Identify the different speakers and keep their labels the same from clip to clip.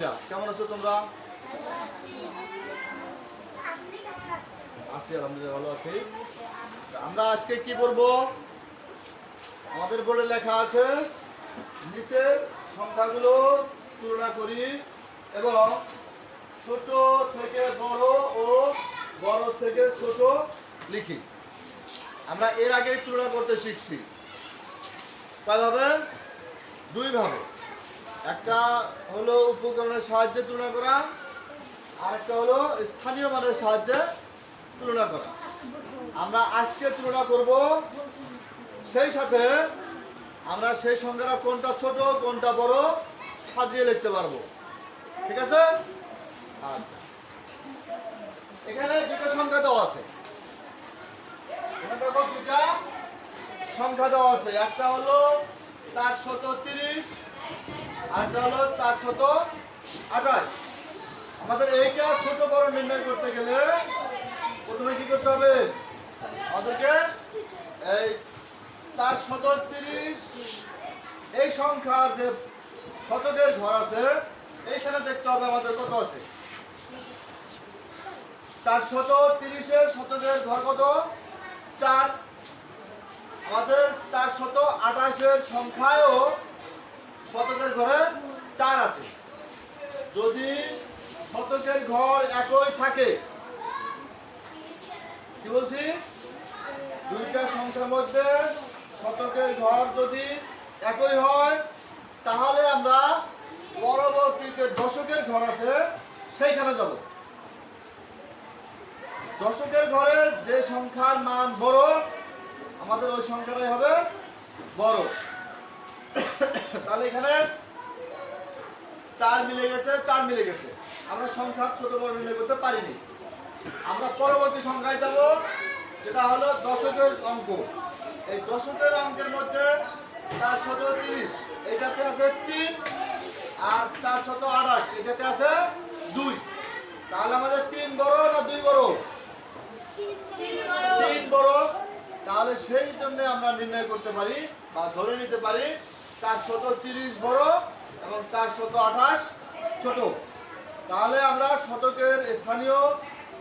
Speaker 1: কেমন আছো তোমরা? আছি, আলহামদুলিল্লাহ, ভালো আছি। আমরা আজকে কি করব? আমাদের বোর্ডে লেখা আছে, নিচের সংখ্যাগুলো তুলনা করি এবং ছোট থেকে বড় ও বড় থেকে ছোট লিখি। আমরা এর আগে তুলনা করতে শিখছি। কয়ভাবে দুইভাবে একটা হলো উপকরণের সাহায্যে তুলনা করা, আর একটা হলো স্থানীয় মানের সাহায্যে তুলনা করা। আমরা আজকে তুলনা করব সেই সাথে আমরা সেই সংখ্যাটা কোনটা ছোট, কোনটা বড় সাজিয়ে লিখতে পারব। ঠিক আছে? আচ্ছা। এখানে দুটো সংখ্যা দেওয়া আছে। দুটা সংখ্যা দেওয়া আছে। একটা হলো চারশত আরটা হলো চারশত আঠাশ। আমাদের এইটা ছোট বড় নির্ণয় করতে গেলে প্রথমে কি করতে হবে? আমাদেরকে এই চারশত তিরিশ, এই সংখ্যার যে শতকের ঘর আছে, এইখানে দেখতে হবে আমাদের কত আছে। চারশত তিরিশের শতকের ঘর কত? চার। আমাদের চারশত আঠাশের সংখ্যায়ও শতকের ঘরে চার আছে। যদি শতকের ঘর একই থাকে, কি বলছি? দুইটা সংখ্যার মধ্যে শতকের ঘর যদি একই হয়, তাহলে আমরা পরবর্তী যে দশকের ঘর আছে, সেইখানে যাব। দশকের ঘরে যে সংখ্যার মান বড়, আমাদের ওই সংখ্যাটাই হবে বড়। তাহলে এখানে চার মিলে গেছে, চার মিলে গেছে। আমরা সংখ্যার ছোট বড় নির্ণয় করতে পারিনি। আমরা পরবর্তী সংখ্যায় যাব, যেটা হলো দশকের অঙ্ক। এই দশকের অঙ্কের মধ্যে চারশত তিরিশ, এটাতে আছে তিন আর চারশত আঠাশ, এটাতে আছে দুই। তাহলে আমাদের তিন বড় না দুই বড়? তিন বড়। তাহলে সেই জন্য আমরা নির্ণয় করতে পারি বা ধরে নিতে পারি চারশত তিরিশ বড় এবং চারশত আঠাশ ছোট। তাহলে আমরা শতকের স্থানীয়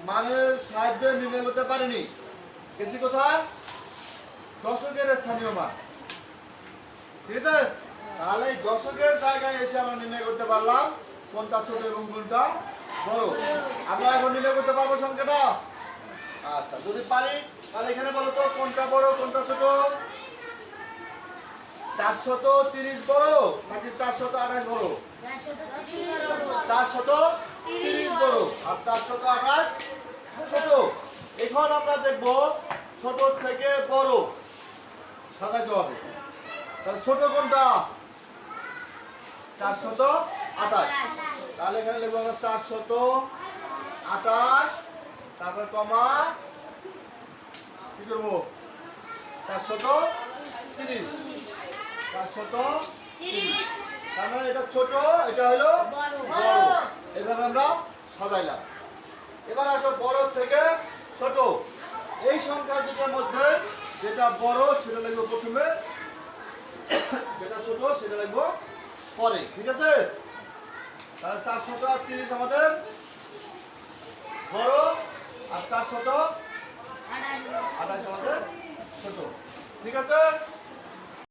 Speaker 1: মানের সাহায্যে নির্ণয় করতে পারিনি। গেছি কোথায়? দশকের স্থানীয় মান। ঠিক আছে? তাহলে এই দশকের জায়গায় এসে আমরা নির্ণয় করতে পারলাম কোনটা ছোট এবং কোনটা বড়। আমরা এখন নির্ণয় করতে পারব সংখ্যাটা? আচ্ছা যদি পারি, তাহলে এখানে বলো তো কোনটা বড়, কোনটা ছোট? চারশত তিরিশ বড় নাকি চারশত আঠাশ বড়? চারশত তিরিশ বড়। আর চারশত আঠাশ ছোট। এখন আমরা দেখব ছোট থেকে বড়। সাজাতে হবে। তাহলে ছোট কোনটা? চারশত আঠাশ। তাহলে এখানে লিখব আমরা চারশত আঠাশ। তারপর কমা, কি করব? চারশত তিরিশ। চারশত তার মানে এটা ছোট এটা হলো বড়। এভাবে আমরা সাজাইলাম। এবার আসো বড় থেকে ছোট। এই সংখ্যা দুটোর মধ্যে যেটা বড় সেটা লিখব প্রথমে। যেটা ছোট সেটা লিখব পরে ঠিক আছে? তাহলে চারশত তিরিশ আমাদের বড় আর চারশত আঠাশ আমাদের ছোট। ঠিক আছে?